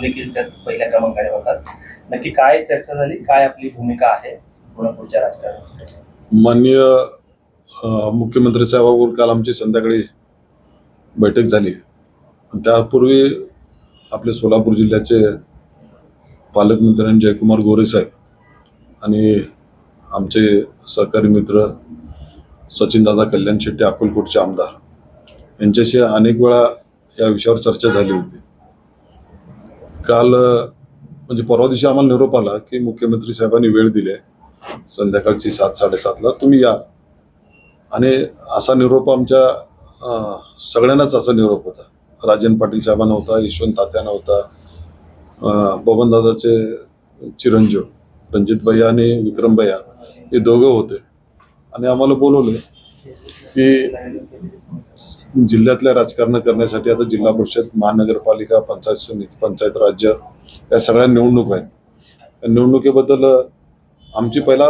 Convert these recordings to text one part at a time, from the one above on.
देखील त्यात पहिल्या क्रमांकाने होतात. नक्की काय चर्चा झाली? काय आपली भूमिका आहे? कोल्हापूरच्या राजकारणाची माननीय मुख्यमंत्री साहेबाबरोबर काल आमची संध्याकाळी बैठक झाली. त्यापूर्वी आपले सोलापूर जिल्ह्याचे पालकमंत्री जयकुमार गोरे साहेब आणि आमचे सहकारी मित्र सचिनदादा कल्याण शेट्टी अकोलकोटचे आमदार यांच्याशी अनेक वेळा या विषयावर चर्चा झाली होती. काल म्हणजे परवा दिवशी आम्हाला निरोप आला की मुख्यमंत्री साहेबांनी वेळ दिली आहे. संध्याकाळची सात साडेसातला तुम्ही या. आणि असा निरोप आमच्या सगळ्यांनाच असा निरोप होता. राजन पाटील साहेबांना होता यशवंत तात्यांना होता बबनदादाचे चिरंजीव रणजित भैया आणि विक्रम भैया हे दोघं होते. आणि आम्हाला बोलवले की जिल्ह्यातल्या राजकारण करण्यासाठी आता जिल्हा परिषद महानगरपालिका पंचायत समिती पंचायत राज्य या सगळ्या निवडणूक आहेत. त्या निवडणुकीबद्दल आमची पहिला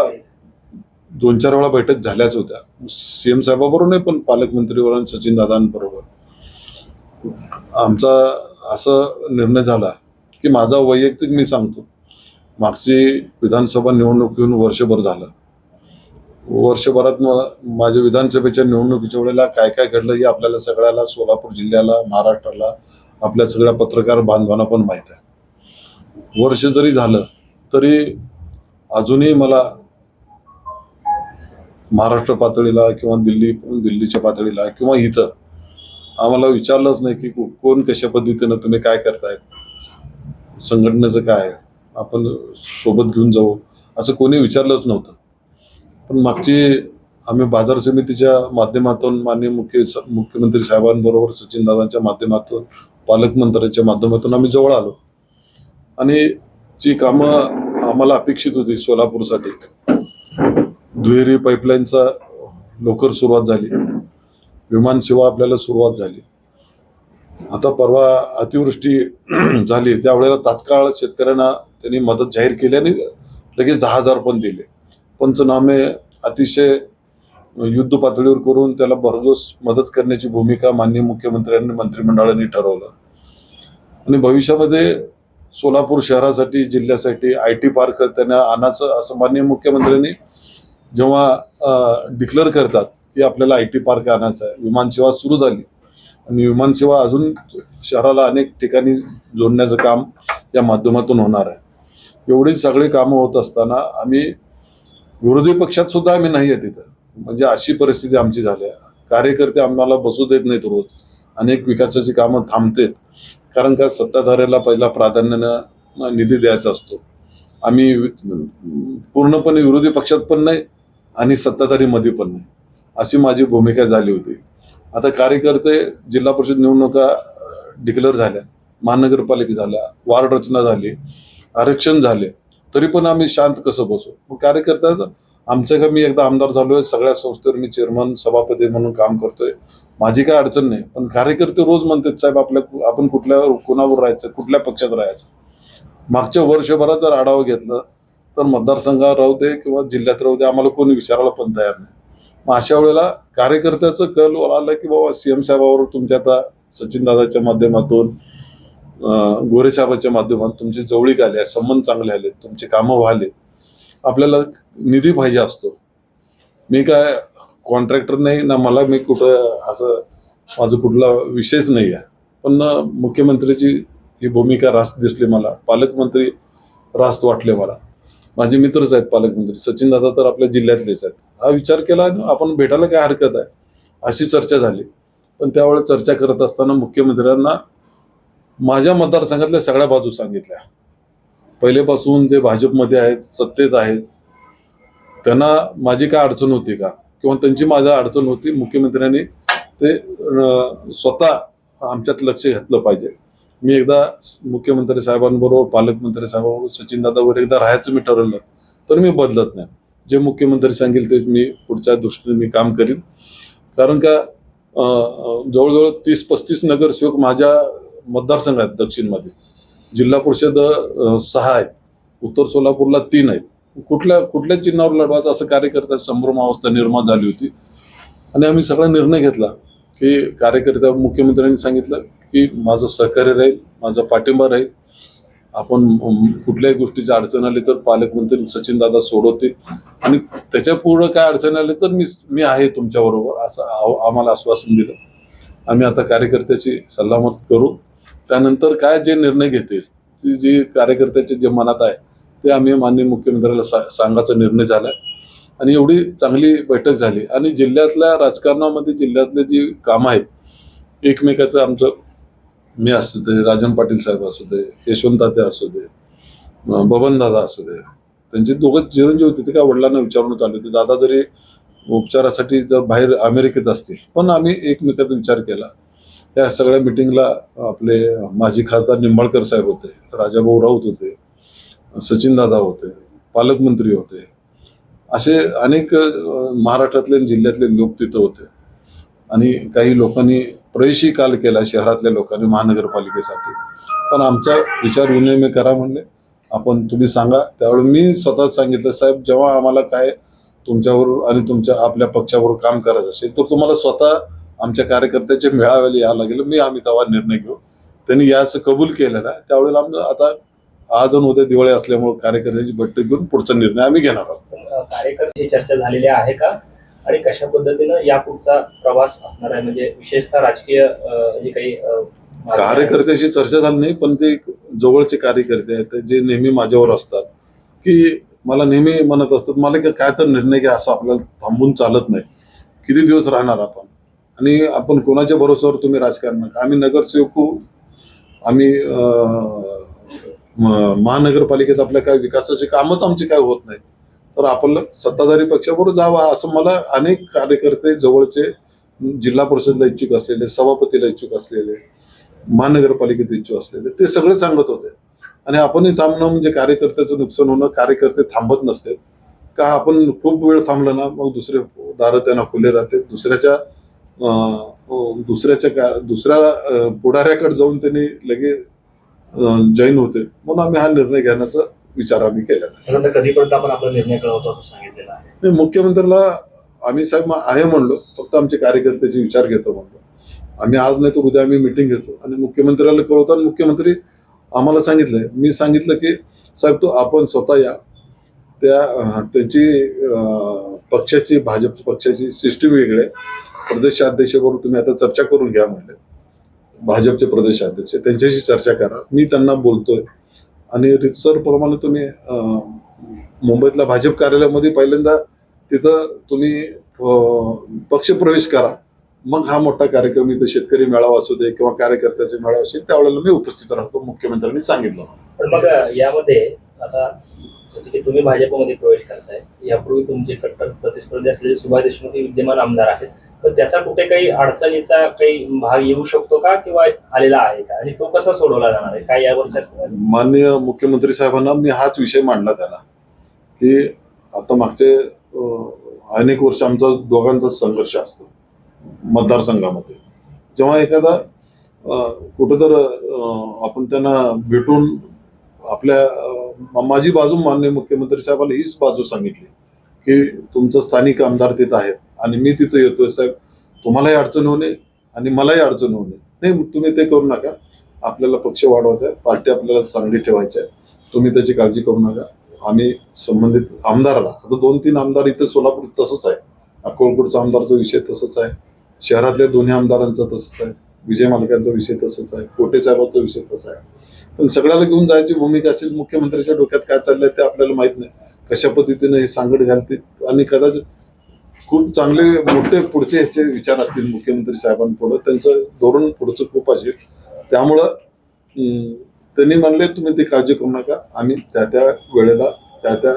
दोन चार वेळा बैठक झाल्याच होत्या. सीएम साहेबाबरोबर नाही पण पालकमंत्रीवर आणि सचिन दादांबरोबर. आमचा असं निर्णय झाला की माझा वैयक्तिक मी सांगतो. मागची विधानसभा निवडणूक येऊन वर्षभर झालं. वर्षभरात मग माझ्या विधानसभेच्या निवडणुकीच्या वेळेला काय काय घडलं हे आपल्याला सगळ्याला सोलापूर जिल्ह्याला महाराष्ट्राला आपल्या सगळ्या पत्रकार बांधवांना पण माहीत आहे. वर्ष जरी झालं तरी अजूनही मला महाराष्ट्र पातळीला किंवा दिल्ली दिल्लीच्या पातळीला किंवा इथं आम्हाला विचारलंच नाही की कोण कशा पद्धतीनं तुम्ही काय करताय? संघटनेचं काय आहे? आपण सोबत घेऊन जाऊ. असं कोणी विचारलंच नव्हतं. पण मागची आम्ही बाजार समितीच्या माध्यमातून माननीय मुख्य मुख्यमंत्री साहेबांबरोबर सचिनदादांच्या माध्यमातून पालकमंत्र्यांच्या माध्यमातून आम्ही जवळ आलो. आणि जी कामं आम्हाला अपेक्षित होती सोलापूरसाठी दुहेरी पाईपलाईनचा लवकर सुरुवात झाली. विमान सेवा आपल्याला सुरुवात झाली. आता परवा अतिवृष्टी झाली. त्यावेळेला तात्काळ शेतकऱ्यांना त्यांनी मदत जाहीर केली आणि लगेच दहा हजार पण दिले. पंचनामे अतिशय युद्ध पातळीवर करून त्याला भरघोस मदत करण्याची भूमिका माननीय मुख्यमंत्र्यांनी मंत्रिमंडळाने ठरवलं. आणि भविष्यामध्ये सोलापूर शहरासाठी जिल्ह्यासाठी आय टी पार्क त्यांना आणायचं असं माननीय मुख्यमंत्र्यांनी जेव्हा डिक्लेअर करतात की आपल्याला आय टी पार्क आणायचा आहे विमानसेवा सुरू झाली. आणि विमानसेवा अजून शहराला अनेक ठिकाणी जोडण्याचं काम या माध्यमातून होणार आहे. एवढी सगळी कामं होत असताना आम्ही विरोधी पक्षात सुद्धा आम्ही नाही आहे तिथं. म्हणजे अशी परिस्थिती आमची झाली आहे. कार्यकर्ते आम्हाला बसू देत नाहीत रोज. अनेक विकासाची कामं थांबतेत. कारण का सत्ताधाऱ्याला पहिला प्राधान्यानं निधी द्यायचा असतो. आम्ही पूर्णपणे विरोधी पक्षात पण नाही आणि सत्ताधारीमध्ये पण नाही. अशी माझी भूमिका झाली होती. आता कार्यकर्ते जिल्हा परिषद निवडणुका डिक्लेअर झाल्या. महानगरपालिका झाल्या. वार्ड रचना झाली. आरक्षण झाले. तरी पण आम्ही शांत कसं बसू? मग कार्यकर्त्या आमच्या का मी एकदा आमदार झालोय सगळ्या संस्थेवर मी चेअरमन सभापती म्हणून काम करतोय. माझी काय अडचण नाही पण कार्यकर्ते रोज म्हणतात साहेब आपल्या आपण कुठल्या कोणावर राहायचं कुठल्या पक्षात राहायचं? मागच्या वर्षभरात जर आढावा घेतला तर मतदारसंघात राहू दे किंवा जिल्ह्यात राहू दे आम्हाला कोणी विचारायला पण तयार नाही. मग अशा वेळेला कार्यकर्त्याचं कल आलं की बाबा सीएम साहेबावर तुमच्या आता सचिन दादाच्या माध्यमातून गोरे साहेबांच्या माध्यमातून तुमची जवळीक आले संबंध चांगले आले तुमचे कामं व्हाले आपल्याला निधी पाहिजे असतो. मी काय कॉन्ट्रॅक्टर नाही ना मला मी कुठं असं माझं कुठला विषयच नाही आहे. पण मुख्यमंत्रीची मुख्यमंत्र्याची ही भूमिका रास्त दिसली मला. पालकमंत्री रास्त वाटले मला. माझे मित्रच आहेत पालकमंत्री. सचिन दादा तर आपल्या जिल्ह्यातलेच आहेत. हा विचार केला आपण भेटायला काय हरकत आहे? अशी चर्चा झाली. पण त्यावेळेस चर्चा करत असताना मुख्यमंत्र्यांना माझ्या मतदारसंघातल्या सगळ्या बाजू सांगितल्या. पहिलेपासून जे भाजपमध्ये आहेत सत्तेत आहेत त्यांना माझी काय अडचण होती का? किंवा त्यांची माझ्या अडचण होती मुख्यमंत्र्यांनी ते स्वतः आमच्यात लक्ष घेतलं पाहिजे. मी एकदा मुख्यमंत्री साहेबांबरोबर पालकमंत्री साहेबांबरोबर सचिनदादावर एकदा राहायचं मी ठरवलं तर मी बदलत नाही. जे मुख्यमंत्री सांगेल ते मी पुढच्या दृष्टीने मी काम करीन. कारण का जवळजवळ तीस पस्तीस नगरसेवक माझ्या मतदारसंघ आहेत दक्षिणमध्ये. जिल्हा परिषद सहा आहेत. उत्तर सोलापूरला तीन आहेत. कुठल्या कुठल्या चिन्हावर लढवायचं असं कार्यकर्त्या संभ्रम अवस्था निर्माण झाली होती? आणि आम्ही सगळा निर्णय घेतला की कार्यकर्त्या मुख्यमंत्र्यांनी सांगितलं की माझं सहकार्य राहील माझा पाठिंबा राहील. आपण कुठल्याही गोष्टीची अडचण आली तर पालकमंत्री सचिन दादा सोडवतील. आणि त्याच्या पुढं काय अडचण आली तर मी मी आहे तुमच्याबरोबर असं आव- आम्हाला आश्वासन दिलं. आम्ही आता कार्यकर्त्याची सल्लामत करू. त्यानंतर काय जे निर्णय घेतील ती जी कार्यकर्त्याचे जे मनात आहे ते आम्ही माननीय मुख्यमंत्र्याला सा सांगायचा निर्णय झाला आणि एवढी चांगली बैठक झाली. आणि जिल्ह्यातल्या राजकारणामध्ये जिल्ह्यातले जी कामं आहेत एकमेकाचं आमचं मी असू दे राजन पाटील साहेब असू दे यशवंत असू दे बबनदादा असू दे त्यांचे दोघं चिरंजीव होते ते काय वडिलांना विचारून चालू होते. दादा जरी उपचारासाठी जर बाहेर अमेरिकेत असतील पण आम्ही एकमेकाचा विचार केला. या सगळ्या मिटिंगला आपले माजी खासदार निंबाळकर साहेब होते राजाभाऊ राऊत होते सचिन दादा होते पालकमंत्री होते. असे अनेक महाराष्ट्रातले जिल्ह्यातले लोक तिथं होते. आणि काही लोकांनी प्रवेशही काल केला शहरातल्या लोकांनी महानगरपालिकेसाठी. पण आमचा विचार विनिमय करा म्हणले. आपण तुम्ही सांगा. त्यावेळी मी स्वतःच सांगितलं साहेब जेव्हा आम्हाला काय तुमच्यावर आणि तुमच्या आपल्या पक्षावर काम करायचं असेल तर तुम्हाला स्वतः आमच्या कार्यकर्त्याचे मेळाव्याला यावं लागेल मी आम्ही तेव्हा निर्णय घेऊ. त्यांनी याचं कबूल केलेलं. आहे त्यावेळेला आमचं आता आज आणि उद्या दिवाळी असल्यामुळे कार्यकर्त्याची बैठक घेऊन पुढचा निर्णय आम्ही घेणार आहोत. कार्यकर्ते चर्चा झालेली आहे का? आणि कशा पद्धतीनं यापुढचा प्रवास असणार आहे? म्हणजे विशेषतः राजकीय जे काही मार्ग आहेत. कार्यकर्त्याशी चर्चा झाली नाही पण ते जवळचे कार्यकर्ते आहेत. जे नेहमी माझ्यावर असतात. की मला नेहमी म्हणत असतात मला की काय तर निर्णय घ्या असं आपल्याला थांबून चालत नाही. किती दिवस राहणार आपण? आणि आपण कोणाच्या भरोश्यावर तुम्ही राजकारण नका. आम्ही नगरसेवक आम्ही म- महानगरपालिकेत आपल्या काय विकासाचे कामच आमचे काय होत नाहीत. तर आपण सत्ताधारी पक्षाबरोबर जावा असं मला अनेक कार्यकर्ते जवळचे जिल्हा परिषदला इच्छुक असलेले सभापतीला इच्छुक असलेले महानगरपालिकेत इच्छुक असलेले ते सगळे सांगत होते. आणि आपणही थांबणं म्हणजे कार्यकर्त्याचं नुकसान होणं कार्यकर्ते थांबत नसते का आपण खूप वेळ थांबलं ना मग दुसरे दारं त्यांना खुले राहते दुसऱ्याच्या दुसऱ्याच्या का दुसऱ्या पुढाऱ्याकडे जाऊन त्यांनी लगेच जॉईन होते. म्हणून आम्ही हा निर्णय घेण्याचा विचार आम्ही. साधारणतः कधीपर्यंत आपण आपला निर्णय कळवतो असं सांगितलेलं आहे? मुख्यमंत्र्याला आम्ही साहेब मग आहे म्हणलो. फक्त आमचे कार्यकर्त्याचे विचार घेतो म्हणलो. आम्ही आज नाही तर उद्या आम्ही मिटिंग घेतो. आणि मुख्यमंत्र्याला कळवतो आणि मुख्यमंत्री आम्हाला सांगितलंय. मी सांगितलं की साहेब तो आपण स्वतः या. त्या त्यांची पक्षाची भाजप पक्षाची सिस्टीम वेगळी आहे. प्रदेशाध्यक्षबरोबर तुम्ही आता चर्चा करून घ्या म्हणले. भाजपचे प्रदेशाध्यक्ष त्यांच्याशी चर्चा करा. मी त्यांना बोलतोय. आणि रितसर प्रमाणे तुम्ही मुंबईतल्या भाजप कार्यालयामध्ये पहिल्यांदा तिथं तुम्ही पक्ष पक्षप्रवेश करा. मग हा मोठा कार्यक्रम इथं शेतकरी मेळावा असू दे किंवा कार्यकर्त्याचे मेळावा असेल त्यावेळेला मी उपस्थित राहतो मुख्यमंत्र्यांनी सांगितलं. पण मग यामध्ये आता जसं की तुम्ही भाजपमध्ये प्रवेश करताय यापूर्वी तुमचे कट्टर प्रतिस्पर्धी असलेले सुभाष देशमुख हे विद्यमान आमदार आहेत. तर त्याचा कुठे काही अडचणीचा काही भाग येऊ शकतो का किंवा आलेला आहे का? आणि तो कसा सोडवला जाणार आहे? काय यावर चर्चा माननीय मुख्यमंत्री साहेबांना मी हाच विषय मांडला त्याला की आता मागचे अनेक वर्ष आमचा दोघांचा संघर्ष असतो मतदारसंघामध्ये. जेव्हा एखादा अं, कुठं तर आपण त्यांना भेटून आपल्या माझी बाजू माननीय मुख्यमंत्री साहेबांना हीच बाजू सांगितली. की तुमचं स्थानिक आमदार तिथं आहेत. आणि मी तिथं येतोय साहेब. तुम्हालाही अडचण होणे आणि मलाही अडचण होणे नाही तुम्ही ते करू नका. आपल्याला पक्ष वाढवायचा आहे. पार्टी आपल्याला चांगली ठेवायची आहे. तुम्ही त्याची काळजी करू नका. आम्ही संबंधित आमदाराला आता दोन तीन आमदार इथे सोलापूर तसंच आहे. अक्कलकोटचा आमदारचा विषय तसंच आहे. शहरातल्या दोन्ही आमदारांचा तसंच आहे. विजय मालकांचा विषय तसंच आहे. कोटे साहेबांचा विषय तसा आहे. पण सगळ्याला घेऊन जायची भूमिका असेल मुख्यमंत्र्याच्या डोक्यात काय चाललंय ते आपल्याला माहीत नाही. कशा पद्धतीने हे सांगड घालते? आणि कदाचित खूप चांगले मोठे पुढचे ह्याचे विचार असतील मुख्यमंत्री साहेबांपुढं त्यांचं धोरण पुढचं खूप असेल. त्यामुळं त्यांनी म्हणले तुम्ही ती काळजी करू नका. आम्ही त्या त्या वेळेला त्या त्या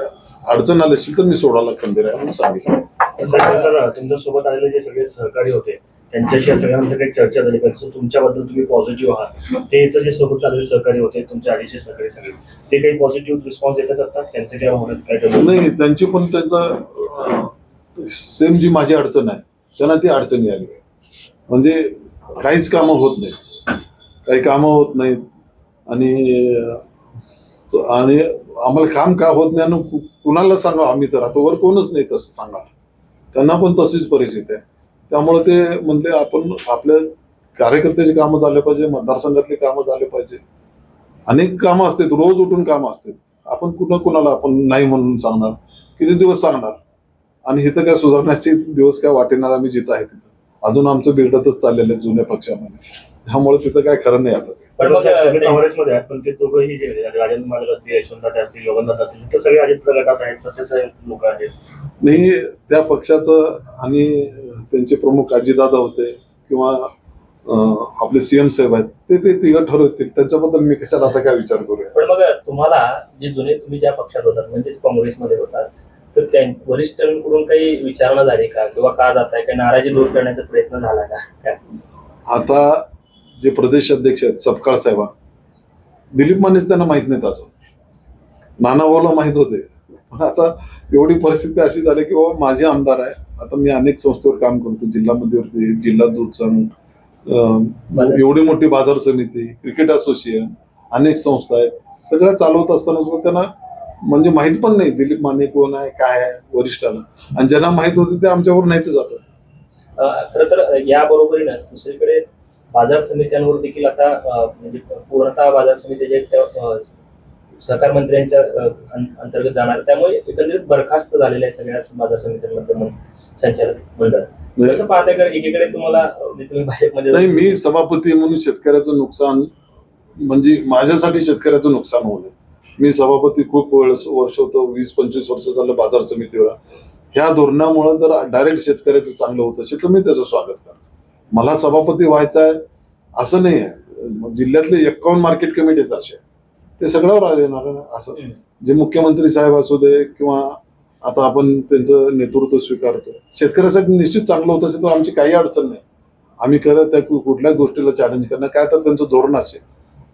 अडचण आली असेल तर मी सोडायला खंबीर आहे म्हणून सांगितलं. तुमच्यासोबत आलेले जे सगळे सहकारी होते त्यांच्याशी या सगळ्यांमध्ये काही चर्चा झाली पाहिजे. तुमच्याबद्दल तुम्ही पॉझिटिव्ह आहात. ते इथं जे सोबत आलेले सहकारी होते तुमच्या आधीचे सहकारी सगळे ते काही पॉझिटिव्ह रिस्पॉन्स येतात आता? त्यांचे काय होण्यात काय नाही त्यांची पण त्यांचा सेम जी माझी अडचण आहे त्यांना ती अडचणी आली. म्हणजे काहीच कामं होत नाहीत. काही कामं होत नाहीत. आणि आणि आम्हाला काम का होत नाही आणि कुणाला सांगा आम्ही तर आता वर कोणच नाही तसं सांगा त्यांना पण तशीच परिस्थिती आहे. त्यामुळे ते म्हणले आपण आपल्या कार्यकर्त्याची कामं झाले पाहिजे मतदारसंघातली कामं झाले पाहिजे. अनेक कामं असतात रोज उठून कामं असतात. आपण कुणा कुणाला आपण नाही म्हणून सांगणार? किती दिवस सांगणार? आणि इथं काय सुधारण्याचे दिवस काय वाटेणार आम्ही जिथं आहे तिथं. अजून आमचं बिघडतच चाललेलं आहे जुन्या पक्षामध्ये. त्यामुळे तिथं काय खरं नाही आपलं पण मग काँग्रेसमध्ये आहेत पण ते दोघंही जे आहेत, राजेंद्र मालक असतील यशवंत असतील योगनदास असतील ते सगळे अजित गटात आहेत सत्तेचे लोक आहेत. नाही त्या पक्षाचं आणि त्यांचे प्रमुख अजितदादा होते किंवा आपले सीएम साहेब आहेत ते ते तिघं ठरवतील. त्याच्याबद्दल मी कशाला आता काय विचार करूया? पण मग तुम्हाला जे जुने तुम्ही ज्या पक्षात होतात म्हणजेच काँग्रेसमध्ये होतात तर त्या वरिष्ठांकडून काही विचारणा झाली का? किंवा का जात आहे? काही नाराजी दूर करण्याचा प्रयत्न झाला का? आता जे प्रदेश अध्यक्ष आहेत सपकाळ साहेबांना दिलीप मानेच त्यांना माहीत नाहीत अजून. नाना भाऊला माहीत होते. पण आता एवढी परिस्थिती अशी झाली की बाबा माझे आमदार आहे. आता मी अनेक संस्थेवर काम करतो. जिल्हा मध्यवर्ती जिल्हा दूध संघ एवढी मोठी बाजार समिती क्रिकेट असोसिएशन अनेक संस्था आहेत. सगळं चालवत असताना सुद्धा त्यांना म्हणजे माहीत पण नाही दिलीप माने कोण आहे काय आहे वरिष्ठाला. आणि ज्यांना माहीत होते ते आमच्यावर नाहीत जातात. अं, खरं तर या बरोबरीनच दुसरीकडे बाजार समित्यांवर देखील आता म्हणजे पूर्णतः बाजार समिती जे सहकार मंत्र्यांच्या अंतर्गत जाणार. त्यामुळे एकंदरीत बरखास्त झालेल्या आहे सगळ्या बाजार समित्यांमध्ये संचालक मंडळ. का एकीकडे तुम्हाला म्हणजे तुम्ही भाजपमध्ये नाही मी सभापती म्हणून शेतकऱ्याचं नुकसान म्हणजे माझ्यासाठी शेतकऱ्याचं नुकसान होऊ नये. मी सभापती खूप वेळेस वर्ष होतो वीस पंचवीस वर्ष झालं बाजार समितीवर. ह्या धोरणामुळे जर डायरेक्ट शेतकऱ्याचं चांगलं होत. असेल तर मी त्याचं स्वागत करतो. मला सभापती व्हायचं आहे असं नाही आहे. जिल्ह्यातले एक्कावन्न मार्केट कमिटी आहेत असे. ते सगळ्यावर आज येणार ना असं. जे मुख्यमंत्री साहेब असू दे किंवा आता आपण त्यांचं नेतृत्व स्वीकारतो शेतकऱ्यासाठी निश्चित चांगलं होतं तर आमची काही अडचण नाही. आम्ही करत त्या कुठल्याच गोष्टीला चॅलेंज करणं काय तर त्यांचं धोरण असेल.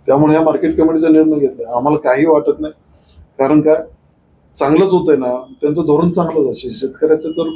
त्यामुळे ह्या मार्केट कमिटीचा निर्णय घेतला. आम्हाला काही वाटत नाही. कारण काय चांगलंच होतंय ना. त्यांचं धोरण चांगलंच असेल. शेतकऱ्याचं तर